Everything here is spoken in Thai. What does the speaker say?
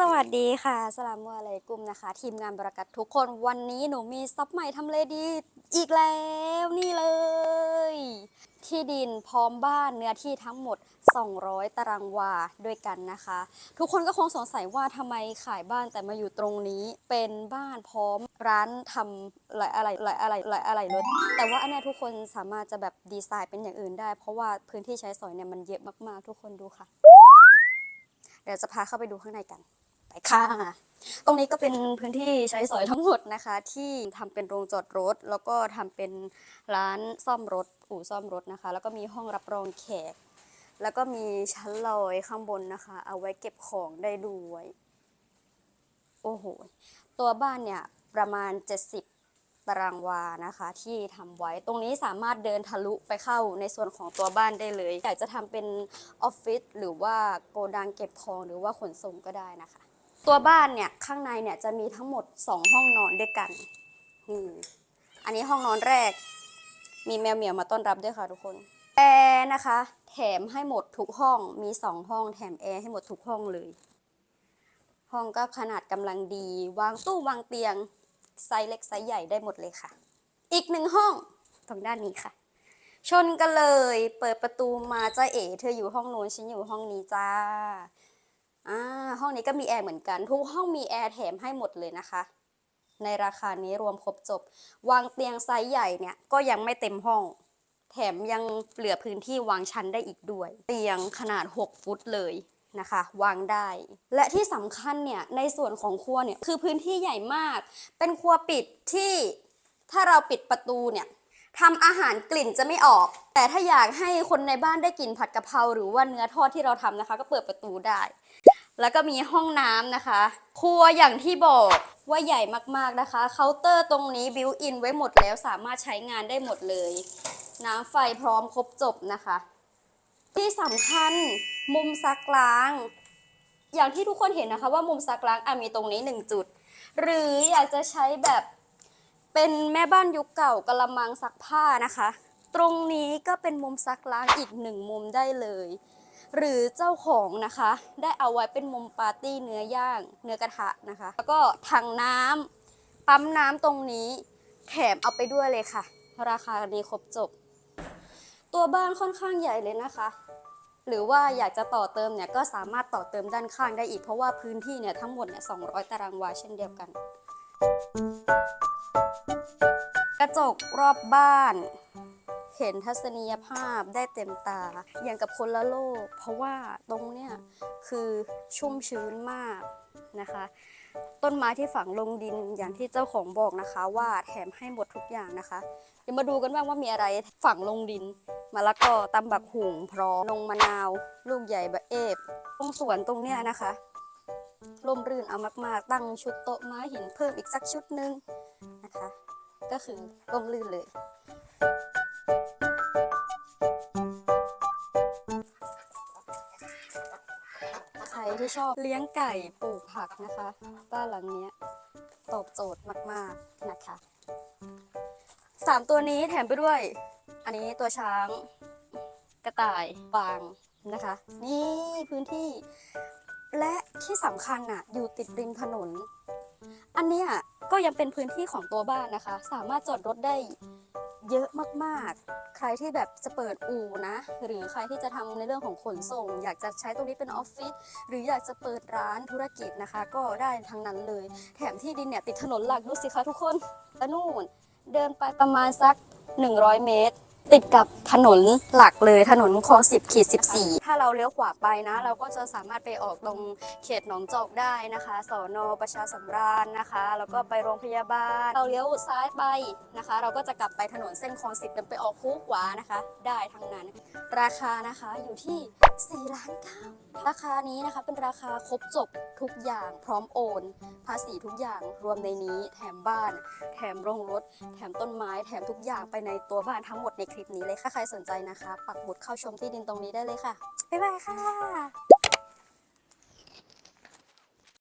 สวัสดีค่ะ สลามมัวอะไรกลุ่มนะคะ ทีมงานบรากัดทุกคนวันนี้หนูมีซับใหม่ทำเลดี อีกแล้วนี่เลย ที่ดินพร้อมบ้านเนื้อที่ทั้งหมด 200 ตารางวาด้วยกันนะคะ ทุกคนก็คงสงสัยว่าทำไมขายบ้านแต่มาอยู่ตรงนี้เป็นบ้านพร้อมร้านทำหลายอะไรหลายอะไรหลายอะไรรถแต่ว่าอันนี้ทุกคนสามารถจะแบบดีไซน์เป็นอย่างอื่นได้ เพราะว่าพื้นที่ใช้สอยเนี่ยมันเยอะมากๆ ทุกคนดูค่ะเดี๋ยวจะพาเข้าไปดูข้างในกัน ไปค่ะ ตรงนี้ก็เป็นพื้นที่ใช้สอยทั้งหมดนะคะ ที่ทำเป็นโรงจอดรถ แล้วก็ทำเป็นร้านซ่อมรถอู่ซ่อมรถนะคะ แล้วก็มีห้องรับรองแขก แล้วก็มีชั้นลอยข้างบนนะคะ เอาไว้เก็บของได้ด้วย โอ้โห ตัวบ้านเนี่ยประมาณ 70ตารางวานะคะที่ทำไว้ตรงนี้สามารถเดินทะลุไปเข้าในส่วนของตัวบ้านได้เลย อยากจะทำเป็นออฟฟิศหรือว่าโกดังเก็บของหรือว่าขนส่งก็ได้นะคะ ตัวบ้านเนี่ยข้างในเนี่ยจะมีทั้งหมด 2 ห้องนอนด้วยกันนี่อันนี้ห้องนอนแรก มีแมวเหมียวมาต้อนรับด้วยค่ะทุกคนแอร์นะคะ แถมให้หมดทุกห้องมี 2 ห้องแถมแอร์ให้หมดทุกห้องเลย ห้องก็ขนาดกำลังดี วางตู้วางเตียงไซส์เล็กไซส์ใหญ่ได้หมดเลยค่ะ อีกหนึ่งห้องตรงด้านนี้ค่ะ ชนกันเลย เปิดประตูมาจ้าเอ๋เธออยู่ห้องนู้นฉันอยู่ห้องนี้จ้า อ่าห้องนี้ก็มีแอร์เหมือนกัน ทุกห้องมีแอร์แถมให้หมดเลยนะคะ ในราคานี้รวมครบจบ วางเตียงไซส์ใหญ่เนี่ยก็ยังไม่เต็มห้อง แถมยังเหลือพื้นที่วางชั้นได้อีกด้วย เตียงขนาด 6 ฟุตเลยนะคะ วางได้ และที่สำคัญเนี่ยในส่วนของครัวเนี่ยคือพื้นที่ใหญ่มาก เป็นครัวปิดที่ถ้าเราปิดประตูเนี่ยทำอาหารกลิ่นจะไม่ออก แต่ถ้าอยากให้คนในบ้านได้กลิ่นผัดกะเพราหรือว่าเนื้อทอดที่เราทำนะคะ ก็เปิดประตูได้ แล้วก็มีห้องน้ำนะคะ ครัวอย่างที่บอกว่าใหญ่มากๆนะคะ เคาน์เตอร์ตรงนี้บิวอินไว้หมดแล้วสามารถใช้งานได้หมดเลย น้ำไฟพร้อมครบจบนะคะ ที่สำคัญมุมซักล้าง อย่างที่ทุกคนเห็นนะคะ ว่ามุมซักล้างอะมีตรงนี้หนึ่งจุด หรืออยากจะใช้แบบเป็นแม่บ้านยุคเก่ากระมังซักผ้านะคะ ตรงนี้ก็เป็นมุมซักล้างอีกหนึ่งมุมได้เลย หรือเจ้าของนะคะ ได้เอาไว้เป็นมุมปาร์ตี้เนื้อย่างเนื้อกระทะนะคะ แล้วก็ถังน้ำปั๊มน้ำตรงนี้ แถมเอาไปด้วยเลยค่ะ ราคานี้ครบจบ ตัวบ้านค่อนข้างใหญ่เลยนะคะ หรือว่าอยากจะต่อเติมเนี่ยก็สามารถต่อเติมด้านข้างได้อีก เพราะว่าพื้นที่เนี่ยทั้งหมดเนี่ย200 ตารางวาเช่นเดียวกัน กระจกรอบบ้าน เห็นทัศนียภาพได้เต็มตา อย่างกับคนละโลก เพราะว่าตรงเนี่ยคือชุ่มชื้นมากนะคะ ต้นไม้ที่ฝังลงดินอย่างที่เจ้าของบอกนะคะ ว่าแถมให้หมดทุกอย่างนะคะเดี๋ยวมาดูกันบ้างว่ามีอะไรฝังลงดินมะละกอตำบักหุ่งพร้อมลงมะนาว ลูกใหญ่บะเอฟตรงสวนตรงเนี้ยนะคะร่มรื่นเอามาก ๆ ตั้งชุดโต๊ะไม้หินเพิ่มอีกสักชุดหนึงนะคะ ก็คือร่มรื่นเลย ที่ชอบเลี้ยงไก่ปลูกผักนะคะ บ้านหลังนี้ตอบโจทย์มากๆนะคะสามตัวนี้แถมไปด้วย อันนี้ตัวช้างกระต่ายปางนะคะ นี่พื้นที่ และที่สำคัญอะอยู่ติดริมถนน อันเนี้ยก็ยังเป็นพื้นที่ของตัวบ้านนะคะ สามารถจอดรถได้ เยอะมากๆ ใครที่แบบจะเปิดอู่นะ หรือใครที่จะทำในเรื่องของขนส่ง อยากจะใช้ตรงนี้เป็นออฟฟิศหรืออยากจะเปิดร้านธุรกิจนะคะ ก็ได้ทั้งนั้นเลย แถมที่ดินเนี่ยติดถนนหลักดูสิคะทุกคนแล้วนู่น เดินไปประมาณสัก 100 เมตร ติดกับถนนหลักเลยถนนคลอง10ขีด14 ถ้าเราเลี้ยวขวาไปนะ เราก็จะสามารถไปออกตรงเขตหนองจอกได้นะคะสอนอประชาสำราญนะคะ แล้วก็ไปโรงพยาบาล เราเลี้ยวซ้ายไปนะคะ เราก็จะกลับไปถนนเส้นคลอง10เดินไปออกคูขวานะคะ ได้ทั้งนั้น ราคานะคะอยู่ที่4ล้าน ราคานี้นะคะเป็นราคาครบจบทุกอย่างพร้อมโอน ภาษีทุกอย่างรวมในนี้ แถมบ้าน แถมโรงรถ แถมต้นไม้ แถมทุกอย่างไปในตัวบ้านทั้งหมดในคลิปนี้เลยค่ะใครสนใจนะคะ ปักหมุดเข้าชมที่ดินตรงนี้ได้เลยค่ะบ๊ายบายค่ะ